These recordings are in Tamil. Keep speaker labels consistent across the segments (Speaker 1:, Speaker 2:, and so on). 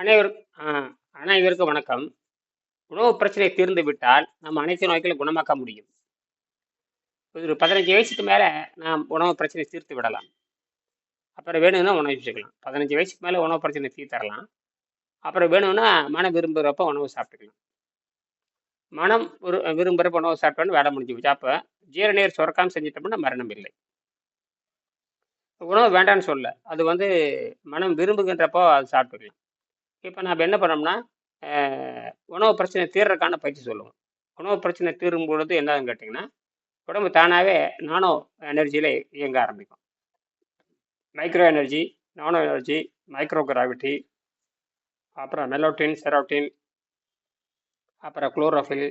Speaker 1: அனைவருக்கும் அனைவருக்கும் வணக்கம். உணவு பிரச்சனை தீர்ந்து விட்டால் நம்ம அனைத்து நோய்களும் குணமாக்க முடியும். ஒரு பதினஞ்சு வயசுக்கு மேலே நாம் உணவு பிரச்சனை தீர்த்து விடலாம். அப்புறம் வேணும்னா உணவு வச்சுக்கலாம் பதினஞ்சு வயசுக்கு மேலே உணவு பிரச்சனை தீர்த்தரலாம் அப்புறம் வேணும்னா மனம் விரும்புகிறப்ப உணவு சாப்பிட்டுக்கலாம். மனம் விரு விரும்புகிறப்ப உணவு சாப்பிட்டோன்னு வேலை முடிஞ்சு போச்சு. அப்போ ஜீரநீர் சுரக்காமல் செஞ்சிட்டோம்னா மரணம் இல்லை. உணவு வேண்டாம்னு சொல்ல அது வந்து மனம் விரும்புகின்றப்போ அது சாப்பிட்டுக்கலாம். இப்போ நம்ம என்ன பண்ணோம்னா உணவு பிரச்சனை தீர்றதுக்கான பயிற்சி சொல்லுவோம். உணவு பிரச்சனை தீரும் பொழுது என்னன்னு கேட்டிங்கன்னா உடம்பு தானாகவே நானோ எனர்ஜியில் இயங்க ஆரம்பிக்கும். Micro energy nano energy micro gravity அப்புறம் மெலோட்டின் செரோட்டின் அப்புறம் குளோரோஃபில்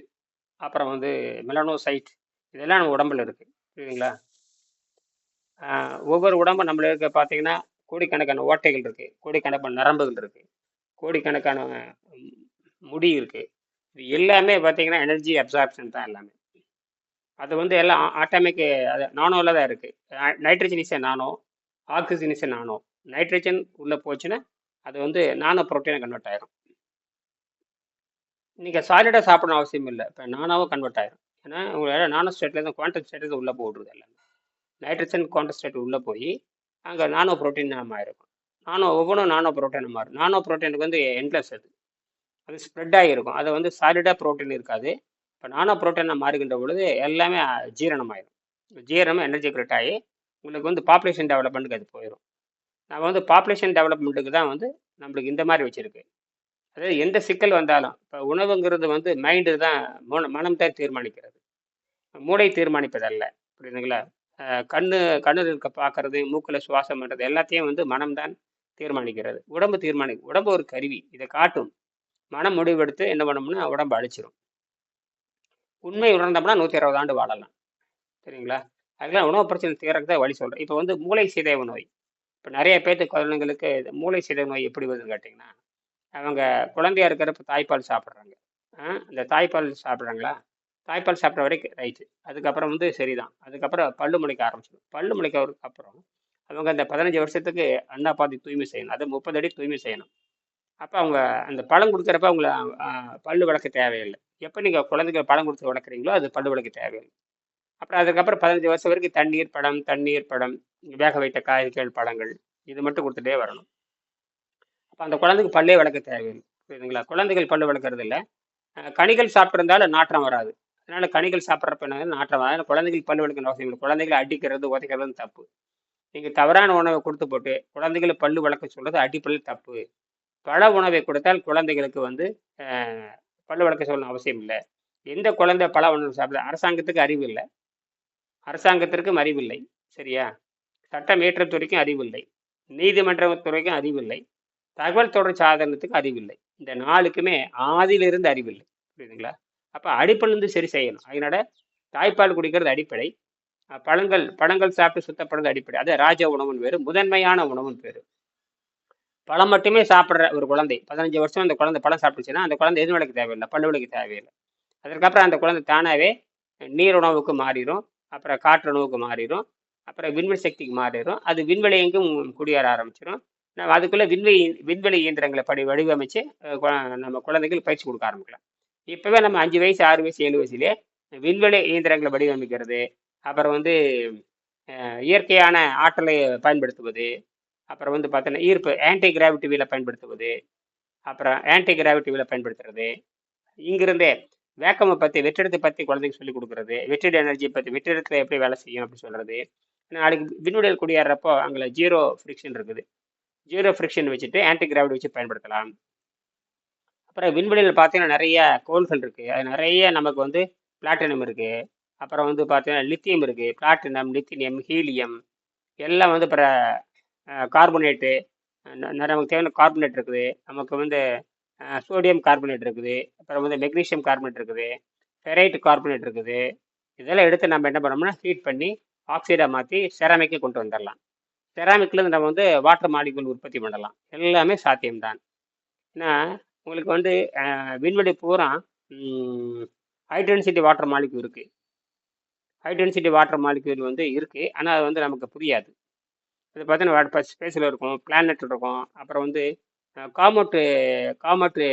Speaker 1: அப்புறம் வந்து மெலனோசைட் இதெல்லாம் நம்ம உடம்புல இருக்குது புரியுதுங்களா? ஒவ்வொரு உடம்பு நம்மளுக்கு பார்த்தீங்கன்னா கோடிக்கணக்கான ஓட்டைகள் இருக்குது கோடிக்கணக்கான நரம்புகள் இருக்குது கோடிக்கணக்கான முடி இருக்குது இது எல்லாமே பார்த்தீங்கன்னா எனர்ஜி அப்சார்ப்ஷன் தான் எல்லாமே. அது வந்து எல்லாம் ஆட்டோமிக் அது நானோவில் தான் இருக்குது nitrogen is nano oxygen nano nitrogen உள்ளே போச்சுன்னா அது வந்து நானோ புரோட்டீனை கன்வெர்ட் ஆயிரும். நீங்கள் சாலிடாக சாப்பிடணும் அவசியம் இல்லை. இப்போ நானாவும் கன்வெர்ட் ஆயிரும். ஏன்னா உங்களால் நானோ ஸ்டேட்லேருந்து குவாண்டம் ஸ்டேட்லேருந்து உள்ளே போடுறது எல்லாமே. நைட்ரஜன் குவாண்டம் ஸ்டேட் உள்ளே போய் அங்கே நானோ புரோட்டீன் நம்ம ஆயிருக்கும் நானோ ஒவ்வொன்றும் நானோ புரோட்டீன் மாறும் நானோ புரோட்டீனுக்கு வந்து என்லெஸ் அது. அது ஸ்ப்ரெட் ஆகிருக்கும். அது வந்து சாலிடாக புரோட்டீன் இருக்காது. இப்போ நானோ புரோட்டீனாக மாறுகின்ற பொழுது எல்லாமே அஹ், ஜீரணமாயிரும். ஜீரணம் எனர்ஜி கிரெட் ஆகி உங்களுக்கு வந்து பாப்புலேஷன் டெவலப்மெண்ட்டுக்கு அது போயிடும் நம்ம வந்து பாப்புலேஷன் டெவலப்மெண்ட்டுக்கு தான் வந்து நம்மளுக்கு இந்த மாதிரி வச்சுருக்கு. அதாவது எந்த சிக்கல் வந்தாலும் இப்போ உணவுங்கிறது வந்து மைண்டு தான் மன- மனம் தான் தீர்மானிக்கிறது. மூளை தீர்மானிப்பதல்ல. புரியுதுங்களா? கண்ணு கண்ணு இருக்க பார்க்கறது மூக்கில் சுவாசம் பண்ணுறது எல்லாத்தையும் வந்து மனம்தான் தீர்மானிக்கிறது. உடம்பு தீர்மானி உடம்பு ஒரு கருவி. இதை காட்டும். மனம் முடிவெடுத்து என்ன பண்ணோம்னா உடம்பு அழிச்சிரும். உண்மை உணர்ந்தோம்னா நூற்றி அறுபது ஆண்டு வாழலாம். சரிங்களா? அதுக்கெல்லாம் உணவு பிரச்சனை தீரக்கு தான் வழி சொல்கிறேன் இப்போ வந்து மூளை சிதைவு நோய். இப்போ நிறைய பேர்த்து குழந்தைங்களுக்கு மூளை சிதைவு நோய் எப்படி வருதுன்னு கேட்டிங்கன்னா அவங்க குழந்தையா இருக்கிறப்ப தாய்ப்பால் சாப்பிட்றாங்க. இந்த தாய்ப்பால் சாப்பிட்றாங்களா? தாய்ப்பால் சாப்பிட்ற வரைக்கும் ரைட்டு. அதுக்கப்புறம் வந்து சரிதான். அதுக்கப்புறம் பல்லு முளைக்க ஆரம்பிச்சிடும். பல்லு முளைக்கிறதுக்கு அப்புறம் அவங்க அந்த பதினஞ்சு வருஷத்துக்கு அண்ணா பாதி தூய்மை செய்யணும். அது முப்பது அடி தூய்மை செய்யணும். அப்போ அவங்க அந்த பழம் கொடுக்குறப்ப அவங்கள பல்லு விளக்க தேவையில்லை. எப்போ நீங்கள் குழந்தைக்கு பழம் கொடுத்து வளர்க்குறீங்களோ அது பல்லு விளக்க தேவையில்லை. அப்புறம் அதுக்கப்புறம் பதினஞ்சு வருஷம் வரைக்கும் தண்ணீர் பழம் தண்ணீர் பழம் வேக வைத்த காய்கறிகள் பழங்கள் இது மட்டும் கொடுத்துட்டே வரணும். அப்போ அந்த குழந்தைக்கு பல்லே வளர்க்க தேவையில்லை. புரியுதுங்களா? குழந்தைகள் பல்லு வளர்க்குறது இல்லை. கனிகள் சாப்பிட்ருந்தாலும் நாற்றம் வராது. அதனால கனிகள் சாப்பிட்றப்ப என்ன நாற்றம் வராது. குழந்தைகள் பல்லு விளக்கணும் அவசியம் இல்லை. குழந்தைகளை அடிக்கிறது உதைக்கிறது தப்பு. நீங்கள் தவறான உணவை கொடுத்து போட்டு குழந்தைகளை பல்லு வளர்க்க சொல்கிறது அடிப்படையில் தப்பு. பல உணவை கொடுத்தால் குழந்தைகளுக்கு வந்து பல்லு வளர்க்க சொல்லணும் அவசியம் இல்லை. எந்த குழந்தை பல உணவு சாப்பிட அரசாங்கத்துக்கு அறிவு இல்லை. அரசாங்கத்திற்கும் அறிவில்லை சரியா? சட்டம் இயற்றத்துறைக்கும் அறிவில்லை நீதிமன்றத்துறைக்கும் அறிவில்லை தகவல் தொடர் சாதனத்துக்கு அறிவில்லை இந்த நாளுக்குமே ஆதியிலிருந்து அறிவில்லை புரியுதுங்களா? அப்போ அடிப்படையிலிருந்து சரி செய்யணும். அதனால தாய்ப்பால் குடிக்கிறது அடிப்படை. பழங்கள் பழங்கள் சாப்பிட்டு சுத்தப்படுறது அடிப்படை. அது ராஜ உணவுன்னு பேர் முதன்மையான உணவுன்னு பேர். பழம் மட்டுமே சாப்பிட்ற ஒரு குழந்தை பதினஞ்சு வருஷம் அந்த குழந்தை பழம் சாப்பிடுச்சுன்னா அந்த குழந்தை எதுவும் விளக்கு தேவையில்லை பல்லு தேவையில்லை. அதற்கப்புறம் அந்த குழந்தை தானாகவே நீர் உணவுக்கு மாறிடும் அப்புறம் காற்று உணவுக்கு மாறிடும் அப்புறம் விண்வெளி சக்திக்கு மாறிடும் அது விண்வெளி எங்கும் குடியேற ஆரம்பிச்சிடும் நம்ம அதுக்குள்ளே விண்வெளி விண்வெளி இயந்திரங்களை படி வடிவமைச்சு கு- நம்ம குழந்தைகள் பயிற்சி கொடுக்க ஆரம்பிக்கலாம். இப்போவே நம்ம அஞ்சு வயசு ஆறு வயசு ஏழு வயசுலேயே விண்வெளி இயந்திரங்களை வடிவமைக்கிறது அப்புறம் வந்து இயற்கையான ஆற்றலை பயன்படுத்துவது அப்புறம் வந்து பார்த்தோன்னா ஈர்ப்பு ஆன்டி கிராவிட்டி வீலை பயன்படுத்துவது அப்புறம் ஆன்டி கிராவிட்டி வீலை பயன்படுத்துறது. இங்கிருந்தே வேக்கமை பற்றி வெற்றிடத்தை பற்றி குழந்தைக்கு சொல்லிக் கொடுக்குறது. வெற்றிட எனர்ஜியை பற்றி வெற்றிடத்தில் எப்படி வேலை செய்யும் அப்படின்னு சொல்கிறது நாளைக்கு விண்வெளியில் குடியேறப்போ அங்கே ஜீரோ ஃப்ரிக்ஷன் இருக்குது. ஜீரோ ஃப்ரிக்ஷன் வச்சுட்டு ஆன்டி கிராவிட்டி வச்சு பயன்படுத்தலாம். அப்புறம் விண்வெளியில் பார்த்தீங்கன்னா நிறைய கோள்கள் இருக்குது அது நிறைய நமக்கு வந்து பிளாட்டினம் இருக்குது அப்புறம் வந்து பார்த்தீங்கன்னா லித்தியம் இருக்குது பிளாட்டினம் லித்தினியம் ஹீலியம் எல்லாம் வந்து அப்புறம் கார்பனேட்டு நமக்கு தேவையான கார்பனேட் இருக்குது. நமக்கு வந்து சோடியம் கார்பனேட் இருக்குது. அப்புறம் வந்து மெக்னீசியம் கார்பனேட் இருக்குது. ஃபெரைட் கார்பனேட் இருக்குது. இதெல்லாம் எடுத்து நம்ம என்ன பண்ணோம்னா ஹீட் பண்ணி ஆக்சைடாக மாற்றி செராமிக்கு கொண்டு வந்துடலாம் செராமிக்லேருந்து நம்ம வந்து வாட்டர் மாலிகுல் உற்பத்தி பண்ணலாம். எல்லாமே சாத்தியம்தான். ஏன்னா உங்களுக்கு வந்து விண்வெளி பூரா ஹைட்ரன்சிட்டி வாட்டர் மாலிகுல் இருக்குது ஹை டென்சிட்டி வாட்டர் மாலிக்யூல் வந்து இருக்குது ஆனால் அது வந்து நமக்கு புரியாது. அது பார்த்தீங்கன்னா ஸ்பேஸில் இருக்கும் பிளானட் இருக்கும். அப்புறம் வந்து காமோட்டு காமோட்டு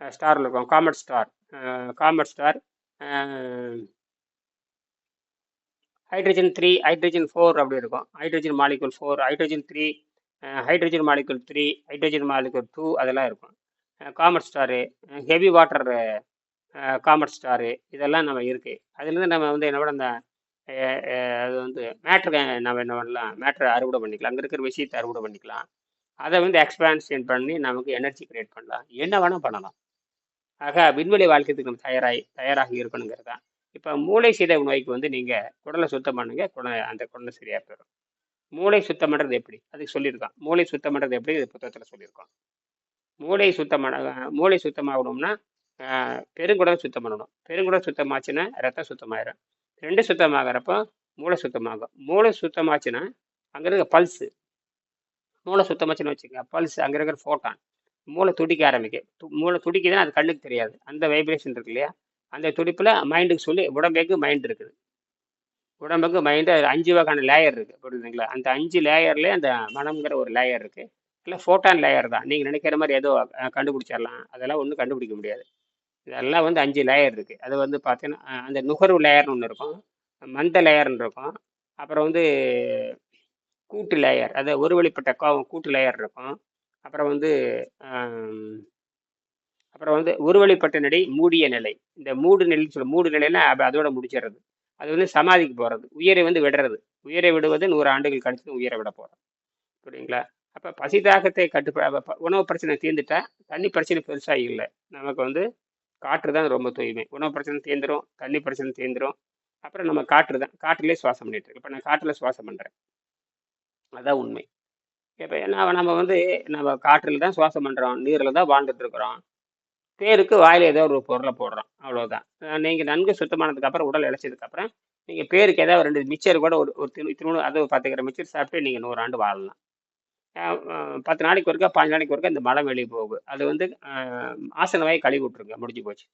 Speaker 1: ஸ்டாரில் இருக்கும். Comet star comet star hydrogen three hydrogen four அப்படி இருக்கும். Hydrogen molecule four hydrogen three hydrogen molecule three hydrogen molecule two அதெல்லாம் இருக்கும். Comet star heavy water comets star இதெல்லாம் நம்ம இருக்குது அதுலேருந்து நம்ம வந்து என்ன பண்ண அந்த அது வந்து மேட்ரு நம்ம என்ன பண்ணலாம் மேட்ரை அறுவடை பண்ணிக்கலாம். அங்கே இருக்கிற விஷயத்தை அறுவடை பண்ணிக்கலாம். அதை வந்து எக்ஸ்பான்ஷன் பண்ணி நமக்கு எனர்ஜி கிரியேட் பண்ணலாம். என்ன வேணால் பண்ணலாம். ஆக விண்வெளி வாழ்க்கைக்கு நம்ம தயாராகி தயாராக இருக்கணுங்கிறது. தான் இப்போ மூளை சிதைவு நோய்க்கு வந்து நீங்கள் குடலை சுத்தம் பண்ணுங்க குடலை அந்த குடலை சரியாக போயிடும் மூளை சுத்தம் பண்ணுறது எப்படி? அதுக்கு சொல்லியிருக்கான். மூளை சுத்தம் பண்ணுறது எப்படி? இது புத்தகத்தில் சொல்லியிருக்கோம் மூளை சுத்தம் பண்ண மூளை சுத்தமாகணும்னா பெருங்குடல் சுத்தம் பண்ணணும் பெருங்குடல் சுத்தமாச்சுன்னா ரத்தம் சுத்தமாயிரும். ரெண்டு சுத்தமாகறப்போ மூளை சுத்தமாகும். மூளை சுத்தமாச்சுன்னா அங்கே இருக்க பல்ஸு மூளை சுத்தமாச்சுன்னு வச்சுக்கோங்க. பல்ஸ் அங்கே இருக்கிற ஃபோட்டான் மூளை துடிக்க ஆரம்பிக்கும். மூளை துடிக்குதுன்னா அது கண்ணுக்கு தெரியாது. அந்த வைப்ரேஷன் இருக்கு இல்லையா? அந்த துடிப்பில் மைண்டுக்கு சொல்லி உடம்புக்கு மைண்ட் இருக்குது. உடம்புக்கு மைண்டு அஞ்சு வகையான லேயர் இருக்குது புரியுதுங்களா? அந்த அஞ்சு லேயர்லேயே அந்த மனம்ங்கிற ஒரு லேயர் இருக்குது இல்லை ஃபோட்டான் லேயர் தான். நீங்கள் நினைக்கிற மாதிரி ஏதோ கண்டுபிடிச்சிடலாம். அதெல்லாம் ஒன்றும் கண்டுபிடிக்க முடியாது. இதெல்லாம் வந்து அஞ்சு லேயர் இருக்குது அது வந்து பார்த்தீங்கன்னா அந்த நுகர்வு லேயர்னு ஒன்று இருக்கும். மந்த லேயர்னு இருக்கும். அப்புறம் வந்து கூட்டு லேயர் அது ஒரு வழிப்பட்ட கோ- கூட்டு லேயர் இருக்கும். அப்புறம் வந்து அப்புறம் வந்து ஒரு வழிப்பட்ட நிலை மூடிய நிலை. இந்த மூடு நிலைன்னு சொல்ல மூடு நிலைன்னா அதோட முடிச்சிடுறது. அது வந்து சமாதிக்கு போகிறது உயிரை வந்து விடுறது. உயிரை விடுவது நூறு ஆண்டுகள் கழிச்சு உயிரை விட போகிறோம் புரியுங்களா அப்போ பசி தாகத்தை கட்டுப்ப உணவு பிரச்சனை தீர்ந்துட்டா தண்ணி பிரச்சனை பெருசாக இல்லை. நமக்கு வந்து காற்று தான் ரொம்ப தூய்மை. உணவு பிரச்சனை தீர்ந்துரும் தண்ணி பிரச்சனை தேர்ந்துடும் அப்புறம் நம்ம காற்று தான் காற்றுலேயே சுவாசம் பண்ணிட்டு இருக்கோம். இப்போ நான் காற்றில் சுவாசம் பண்ணுறேன் அதான் உண்மை. இப்போ என்ன நம்ம வந்து நம்ம காற்றில் தான் சுவாசம் பண்ணுறோம் நீரில் தான் வாழ்ந்துட்டு இருக்கிறோம். பேருக்கு வாயில் ஏதோ ஒரு பொருளை போடுறோம் அவ்வளோதான் நீங்கள் நன்கு சுத்தமானதுக்கப்புறம் உடல் இழைச்சதுக்கப்புறம் நீங்கள் பேருக்கு ஏதாவது ரெண்டு மிச்சர் கூட ஒரு ஒரு திரு திருமணம் அது பத்து கிராம் மிச்சர் சாப்பிட்டு நீங்கள் நூறு ஆண்டு வாழலாம். பத்து நாளைக்கு ஒருக்கா பாஞ்சு நாளைக்கு ஒருக்கா இந்த மழை வெளியே போகும் அது வந்து அஹ், கழுவி விட்ருங்க முடிஞ்சு போச்சு.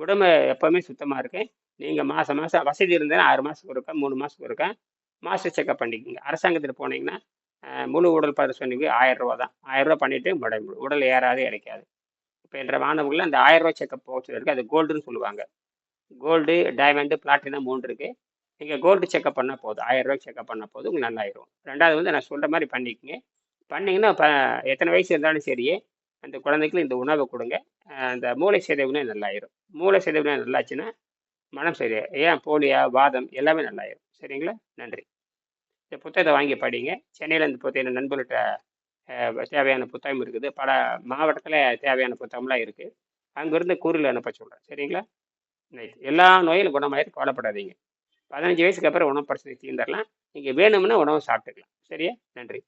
Speaker 1: உடம்பு எப்போவுமே சுத்தமாக இருக்கு. நீங்கள் மாதம் மாதம் வசதி இருந்தால் ஆறு மாதத்துக்கு ஒருக்கா மூணு மாதத்துக்கு ஒருக்கா மாஸ்டர் செக்அப் பண்ணிக்கோங்க. அரசாங்கத்தில் போனீங்கன்னா முழு உடல் பரிசோதனைக்கு ஆயிரம் ரூபா தான். ஆயிரம் ரூபா பண்ணிட்டு உடம்பு உடல் ஏறாது இறைக்காது. இப்போ என்ற மாணவர்கள் அந்த ஆயிரம் ரூபா செக்அப் போச்சு இருக்குது அது கோல்டுன்னு சொல்லுவாங்க. கோல்டு டைமண்டு பிளாட்டினம் மூணு இருக்குது நீங்கள் கோல்டு செக்அப் பண்ணால் போதும். ஆயிரம் ரூபாய்க்கு செக்அப் பண்ணால் போதும். உங்களுக்கு நல்லாயிரும். ரெண்டாவது வந்து நான் சொல்கிற மாதிரி பண்ணிக்கோங்க. பண்ணிங்கன்னா இப்போ எத்தனை வயசு இருந்தாலும் சரி அந்த குழந்தைக்கு இந்த உணவை கொடுங்க. அந்த மூளை சிதைவுனே நல்லாயிரும். மூளை சிதைவுனே நல்லாச்சுன்னா மனம் சரி ஏன் போலியா வாதம் எல்லாமே நல்லாயிரும். சரிங்களா? நன்றி. இந்த புத்தகத்தை வாங்கி படிங்க. சென்னையில் இந்த புத்தகம் நண்பர்கிட்ட தேவையான புத்தகம் இருக்குது. பல மாவட்டத்தில் தேவையான புத்தகம்லாம் இருக்குது அங்கேருந்து கூறில் அனுப்ப சொல்கிறேன் சரிங்களா? ரைட் எல்லா நோயும் குணமாயிரும் கவலைப்படாதீங்க. பதினஞ்சு வயசுக்கு அப்புறம் உணவு பிரச்சனை தீர்ந்துடலாம் நீங்கள் வேணும்னா உணவு சாப்பிட்டுக்கலாம். சரியா? நன்றி.